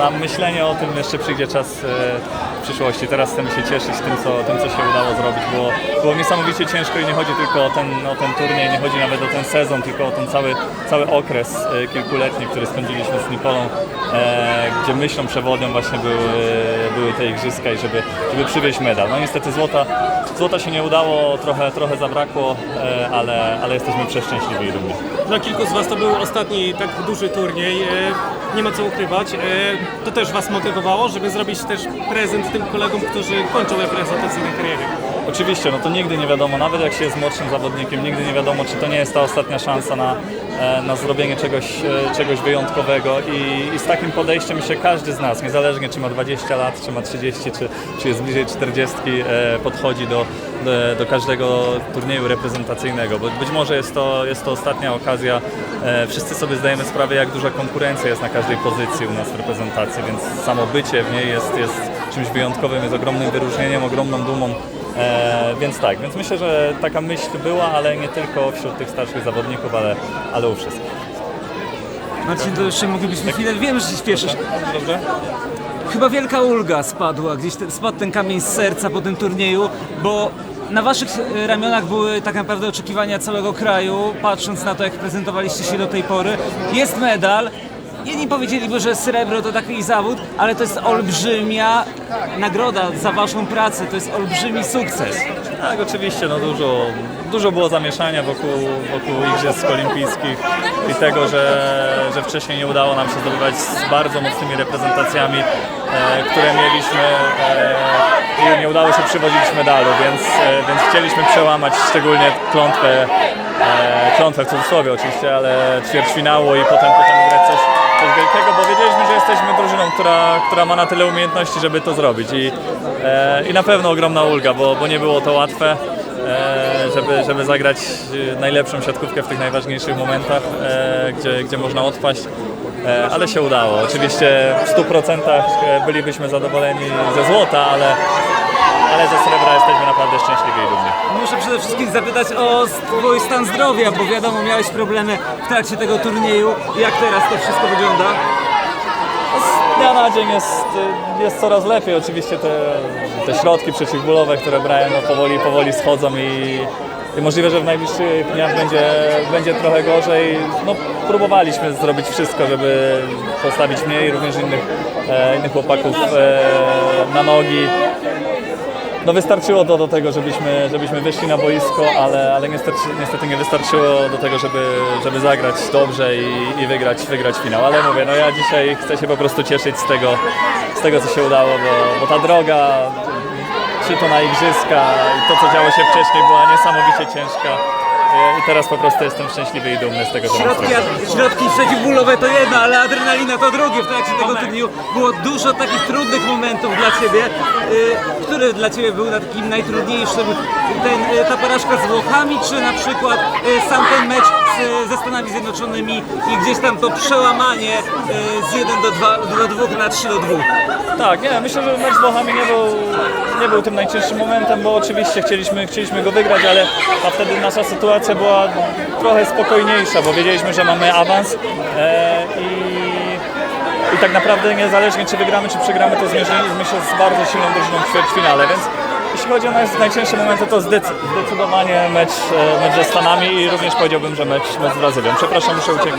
na myślenie o tym jeszcze przyjdzie czas e, przyszłości. Teraz chcemy się cieszyć tym, co, tym, co się udało zrobić. Było, było niesamowicie ciężko i nie chodzi tylko o ten, o ten turniej, nie chodzi nawet o ten sezon, tylko o ten cały, cały okres e, kilkuletni, który spędziliśmy z Nipolą, e, gdzie myślą przewodnią właśnie były, były te igrzyska i żeby, żeby przywieźć medal. No niestety złota, złota się nie udało, trochę, trochę zabrakło, e, ale, ale jesteśmy przeszczęśliwi i dumni. Dla kilku z Was to był ostatni tak duży turniej, e, nie ma co ukrywać. E, To też Was motywowało, żeby zrobić też prezent tym kolegom, którzy kończą reprezentacyjne kariery. Oczywiście, no to nigdy nie wiadomo, nawet jak się jest młodszym zawodnikiem, nigdy nie wiadomo, czy to nie jest ta ostatnia szansa na, e, na zrobienie czegoś, e, czegoś wyjątkowego. I, i z takim podejściem myślę każdy z nas, niezależnie czy ma 20 lat, czy ma 30, czy, czy jest bliżej 40, e, podchodzi do, do, do każdego turnieju reprezentacyjnego, bo być może jest to, jest to ostatnia okazja, wszyscy sobie zdajemy sprawę, jak duża konkurencja jest na każdej pozycji u nas w reprezentacji, więc samo bycie w niej jest, jest czymś wyjątkowym, jest ogromnym wyróżnieniem, ogromną dumą. E, więc tak, więc myślę, że taka myśl była, ale nie tylko wśród tych starszych zawodników, ale, ale u wszystkich. Marcin, to jeszcze moglibyśmy chwilę, wiem, że się śpieszysz. Dobrze? Chyba wielka ulga spadła, gdzieś ten, spadł ten kamień z serca po tym turnieju, bo na waszych e, ramionach były tak naprawdę oczekiwania całego kraju, patrząc na to, jak prezentowaliście się do tej pory. Jest medal. Jedni powiedzieliby, że srebro to taki zawód, ale to jest olbrzymia nagroda za waszą pracę, to jest olbrzymi sukces. Tak, oczywiście, no dużo, dużo było zamieszania wokół, wokół Igrzysk Olimpijskich i tego, że, że wcześniej nie udało nam się zdobywać z bardzo mocnymi reprezentacjami, e, które mieliśmy e, i nie udało się przywozić medalu, więc, e, więc chcieliśmy przełamać szczególnie klątwę, e, klątwę w cudzysłowie oczywiście, ale ćwierćfinało i potem, potem grać coś, coś wielkiego, bo wiedzieliśmy, że jesteśmy drużyną, która, która ma na tyle umiejętności, żeby to zrobić i, e, i na pewno ogromna ulga, bo, bo nie było to łatwe, e, żeby, żeby zagrać e, najlepszą siatkówkę w tych najważniejszych momentach, e, gdzie, gdzie można odpaść. E, ale się udało. Oczywiście w 100% bylibyśmy zadowoleni ze złota, ale, ale ze srebra jesteśmy naprawdę szczęśliwi i dumni. Przede wszystkim zapytać o twój stan zdrowia, bo wiadomo, miałeś problemy w trakcie tego turnieju. Jak teraz to wszystko wygląda? Z dnia na dzień jest, jest coraz lepiej. Oczywiście te, te środki przeciwbólowe, które brałem, no powoli, powoli schodzą i, i możliwe, że w najbliższych dniach będzie, będzie trochę gorzej. No, próbowaliśmy zrobić wszystko, żeby postawić mnie i również innych, e, innych chłopaków e, na nogi. No wystarczyło to do tego, żebyśmy, żebyśmy wyszli na boisko, ale, ale niestety, niestety nie wystarczyło do tego, żeby, żeby zagrać dobrze i, i wygrać, wygrać finał. Ale mówię, no ja dzisiaj chcę się po prostu cieszyć z tego, z tego co się udało, bo, bo ta droga, czy to na igrzyska i to co działo się wcześniej była niesamowicie ciężka. I teraz po prostu jestem szczęśliwy i dumny z tego, co mam Środki, zrobić. środki przeciwbólowe to jedno, ale adrenalina to drugie. W trakcie tego turnieju było dużo takich trudnych momentów dla Ciebie. Y, Który dla Ciebie był na takim najtrudniejszym? Ten, y, ta porażka z Włochami, czy na przykład y, sam ten mecz z, ze Stanami Zjednoczonymi i gdzieś tam to przełamanie y, z 1 do 2, do 2 na 3 do 2? Tak, nie, myślę, że mecz z Włochami nie był, nie był tym najcięższym momentem, bo oczywiście chcieliśmy, chcieliśmy go wygrać, ale a wtedy nasza sytuacja była trochę spokojniejsza, bo wiedzieliśmy, że mamy awans e, i, i tak naprawdę niezależnie czy wygramy, czy przegramy, to zmierzyliśmy się z bardzo silną drużyną w ćwierćfinale, więc jeśli chodzi o nas najcięższe momenty, to zdec- zdecydowanie mecz, e, mecz ze Stanami i również powiedziałbym, że mecz, mecz z Brazylią. Przepraszam, muszę uciekać.